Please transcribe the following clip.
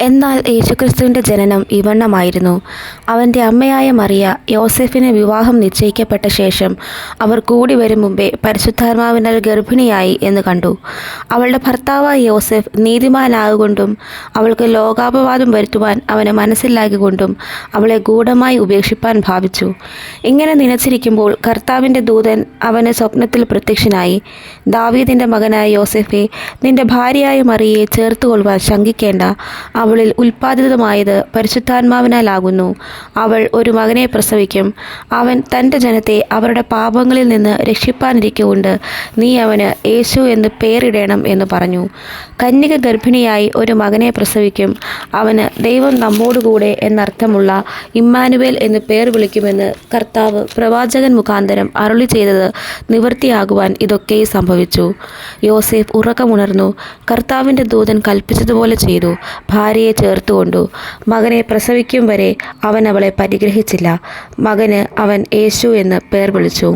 എന്നാൽ യേശുക്രിസ്തുവിന്റെ ജനനം ഇവണ്ണമായിരുന്നു. അവന്റെ അമ്മയായ മറിയ യോസെഫിനെ വിവാഹം നിശ്ചയിക്കപ്പെട്ട ശേഷം അവർ കൂടി വരും മുമ്പേ പരിശുദ്ധാത്മാവിനാൽ ഗർഭിണിയായി എന്ന് കണ്ടു. അവളുടെ ഭർത്താവായ യോസെഫ് നീതിമാനാകൊണ്ടും അവൾക്ക് ലോകാപവാദം വരുത്തുവാൻ അവന് മനസ്സിലാകൊണ്ടും അവളെ ഗൂഢമായി ഉപേക്ഷിപ്പാൻ ഭാവിച്ചു. ഇങ്ങനെ നനച്ചിരിക്കുമ്പോൾ കർത്താവിന്റെ ദൂതൻ അവന് സ്വപ്നത്തിൽ പ്രത്യക്ഷനായി ദാവീദിന്റെ മകനായ യോസെഫെ നിന്റെ ഭാര്യയായ മറിയെ ചേർത്തുകൊള്ളുവാൻ ശങ്കിക്കേണ്ട അവളിൽ ഉൽപ്പാദിതമായത് പരിശുദ്ധാത്മാവിനാലാകുന്നു. അവൾ ഒരു മകനെ പ്രസവിക്കും. അവൻ തന്റെ ജനത്തെ അവരുടെ പാപങ്ങളിൽ നിന്ന് രക്ഷിപ്പാനിരിക്കുകൊണ്ട് നീ അവന് യേശു എന്ന് പേരിടേണം എന്ന് പറഞ്ഞു. കന്യക ഗർഭിണിയായി ഒരു മകനെ പ്രസവിക്കും. അവന് ദൈവം നമ്മോടുകൂടെ എന്നർത്ഥമുള്ള ഇമ്മാനുവേൽ എന്ന് പേർ വിളിക്കുമെന്ന് കർത്താവ് പ്രവാചകൻ മുഖാന്തരം അരുളി ചെയ്തത് നിവൃത്തിയാകുവാൻ ഇതൊക്കെ സംഭവിച്ചു. യോസേഫ് ഉറക്കമുണർന്നു. കർത്താവിന്റെ ദൂതൻ കൽപ്പിച്ചതുപോലെ ചെയ്തു. ഭാര്യയെ ചേർത്തുകൊണ്ടു. മകനെ പ്രസവിക്കും വരെ അവൻ അവളെ പരിഗ്രഹിച്ചില്ല. മകന് അവൻ യേശു എന്ന് പേർ വിളിച്ചു.